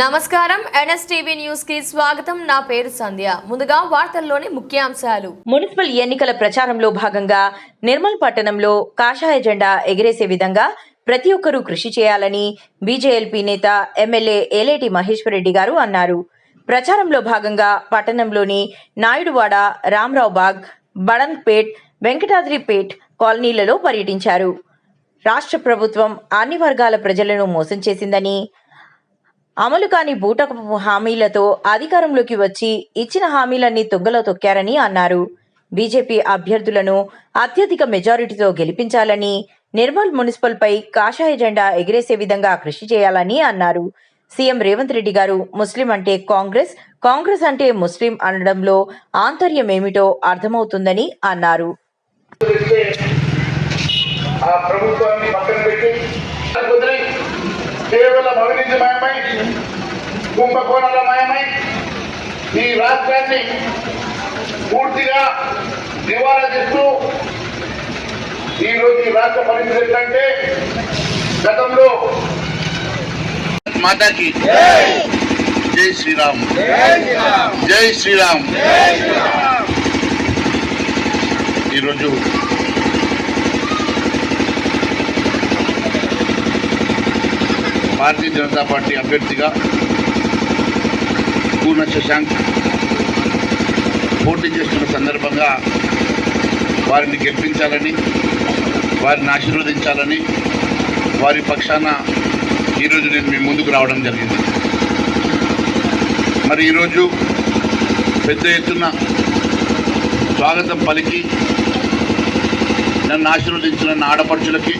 నమస్కారం. ఎన్ఎస్టీవీ న్యూస్కి స్వాగతం. నా పేరు సంధ్య. ముందుగా వార్తల్లోని ముఖ్యాంశాలు. మున్సిపల్ ఎన్నికల ప్రచారంలో భాగంగా నిర్మల్ పట్టణంలో కాషాయ జెండా ఎగిరేసే విధంగా ప్రతి ఒక్కరూ కృషి చేయాలని బీజేఎల్పీ నేత ఎమ్మెల్యే ఏలేటి మహేశ్వరరెడ్డి గారు అన్నారు. ప్రచారంలో భాగంగా పట్టణంలోని నాయుడువాడ రామరావు బాగ్ బడన్పేట్ వెంకటాద్రిపేట్ కాలనీలలో పర్యటించారు. రాష్ట్ర ప్రభుత్వం అన్ని వర్గాల ప్రజలను మోసం చేసిందని అమలు కాని బూటకపు హామీలతో అధికారంలోకి వచ్చి ఇచ్చిన హామీలన్నీ తుంగలో తొక్కారని అన్నారు. బీజేపీ అభ్యర్థులను అత్యధిక మెజారిటీతో గెలిపించాలని నిర్మల్ మున్సిపల్పై కాషాయ జెండా ఎగిరేసే విధంగా కృషి చేయాలని అన్నారు. సీఎం రేవంత్ రెడ్డి గారు ముస్లిం అంటే కాంగ్రెస్ కాంగ్రెస్ అంటే ముస్లిం అనడంలో ఆంతర్యం ఏమిటో అర్థమవుతుందని అన్నారు. కేవలం అవినీతిమయమై కుంభకోణలమయమై ఈ రాష్ట్రాన్ని పూర్తిగా నివారణ చేస్తూ ఈరోజు ఈ రాష్ట్ర పరిస్థితి ఏంటంటే గతంలో మాతాకి. జై శ్రీరామ్. జై శ్రీరామ్. ఈరోజు భారతీయ జనతా పార్టీ అభ్యర్థిగా పూర్ణ శశాంక్ పోటీ చేస్తున్న సందర్భంగా వారిని గెలిపించాలని వారిని ఆశీర్వదించాలని వారి పక్షాన ఈరోజు నేను మీ ముందుకు రావడం జరిగింది. మరి ఈరోజు పెద్ద ఎత్తున స్వాగతం పలికి నన్ను ఆశీర్వదించిన ఆడపడుచులకి